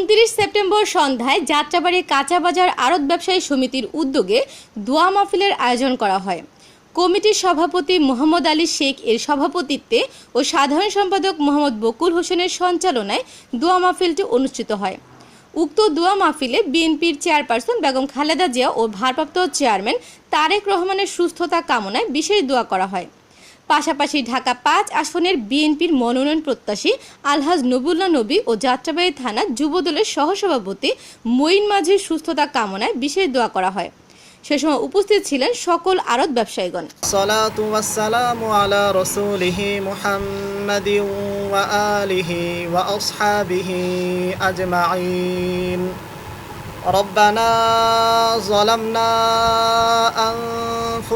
উনত্রিশ সেপ্টেম্বর সন্ধ্যায় যাত্রাবাড়ি কাঁচাবাজার আড়ত ব্যবসায়ী সমিতির উদ্যোগে দোয়া মাহফিলের আয়োজন করা হয়। কমিটির সভাপতি মোহাম্মদ আলী শেখ এর সভাপতিত্বে ও সাধারণ সম্পাদক মোহাম্মদ বকুল হোসেনের সঞ্চালনায় দোয়া মাহফিলটি অনুষ্ঠিত হয়। উক্ত দোয়া মাহফিলে বিএনপির চেয়ারপারসন বেগম খালেদা জিয়া ও ভারপ্রাপ্ত চেয়ারম্যান তারেক রহমানের সুস্থতা কামনায় বিশেষ দোয়া করা হয়। পাশাপাশি ঢাকা পাঁচ আসনের বিএনপির মনোনয়ন প্রত্যাশী আলহাজ নবুল্লাহ নবী ও যাত্রাবাড়ি থানা যুবদলের সহসভাপতি মঈন মাঝির সুস্থতা কামনায় বিশেষ দোয়া করা হয় সে সময় উপস্থিত ছিলেন সকল আড়ত ব্যবসায়ীগণ الصلاة والسلام على رسوله محمد وآله وأصحابه أجمعين ربنا ظلمنا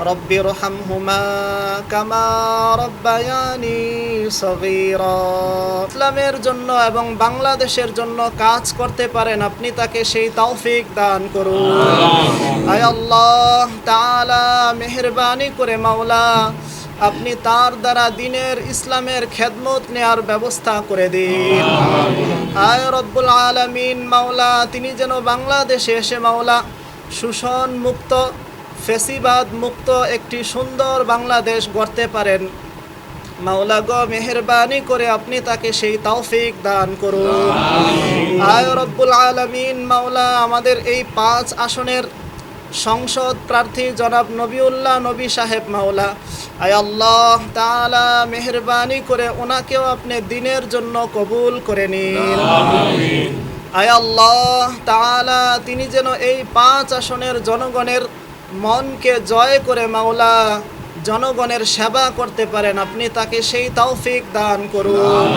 رب ارحمهما كما ربياني صغيرا ইসলামের জন্য এবং বাংলাদেশের জন্য কাজ করতে পারেন আপনি তাকে সেই তৌফিক দান করুন আয় আল্লাহ তাআলা মেহেরবানি করে মাওলা আপনি তার দ্বারা দিনের ইসলামের খেদমত নেয়ার ব্যবস্থা করে দিন আয় রব্বুল আলামিন মাওলা তিনি যেন বাংলাদেশে এসে মাওলা শোষণ মুক্ত ফেসিবাদ মুক্ত একটি সুন্দর বাংলাদেশ গড়তে পারেন। মাওলা গো মেহরবানি করে আপনি তাকে সেই তৌফিক দান করুন। আয় রব্বুল আলামিন। মাওলা আমাদের এই পাঁচ আসনের সংসদ প্রার্থী জনাব নবিউল্লাহ নবী সাহেব মাওলা। আয় আল্লাহ তাআলা মেহরবানি করে ওনাকেও আপনি দিনের জন্য কবুল করে নিন। আয় আল্লাহ তাআলা তিনি যেন এই পাঁচ আসনের জনগণের মনকে জয় করে মাওলা জনগণের সেবা করতে পারেন। আপনি তাকে সেই তৌফিক দান করুন।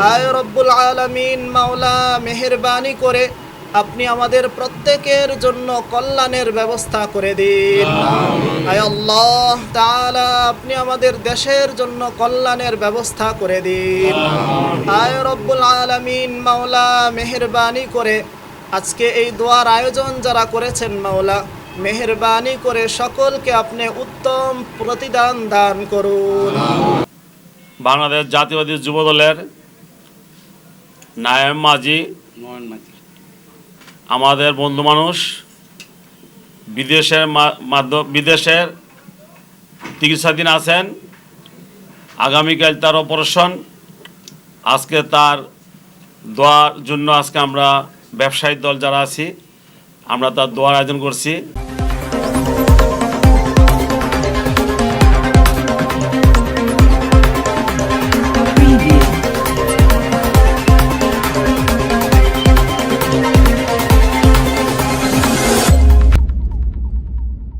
আয় রব্বুল আলামিন, মাওলা মেহেরবানি করে আপনি আমাদের প্রত্যেকের জন্য কল্যাণের ব্যবস্থা করে দিন। আয় আল্লাহ তাআলা, আপনি আমাদের দেশের জন্য কল্যাণের ব্যবস্থা করে দিন। আয় রব্বুল আলামিন, মাওলা মেহেরবানি করে আজকে এই দোয়ার আয়োজন যারা করেছেন মাওলা মেহেরবানি করে সকলকে আপনি উত্তম প্রতিদান দান করুন। বাংলাদেশ জাতীয়বাদী যুব দলের নায়েম মাঝি। আমাদের বন্ধু মানুষ বিদেশের মাধ্যম বিদেশের চিকিৎসাধীন আছেন। আগামীকাল তার অপারেশন আজকে তার দোয়ার জন্য আজকে আমরা ব্যবসায়িক দল যারা আছি আমরা তার দোয়ার আয়োজন করছি। Thank you.